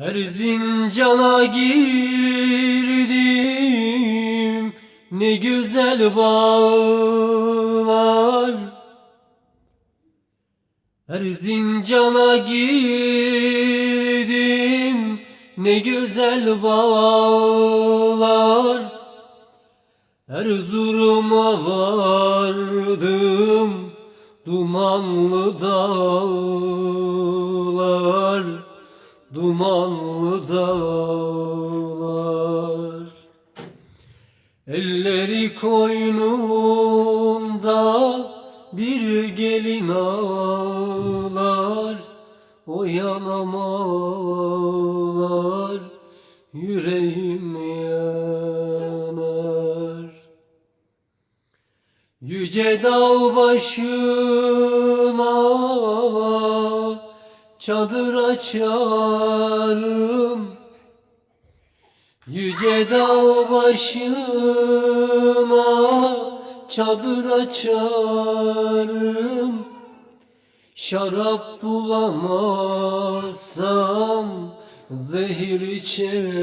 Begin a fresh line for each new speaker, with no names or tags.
Erzincan'a girdim ne güzel bağlar. Erzincan'a girdim ne güzel bağlar. Erzurum'a vardım dumanlı dağlar Dumanlı dağlar. Elleri koynunda bir gelin ağlar. O yanam ağlar Yüreğim yanar. Yüce dağ başına çadır açarım. Yüce dağ başına çadır açarım. Şarap bulamazsam zehir içerim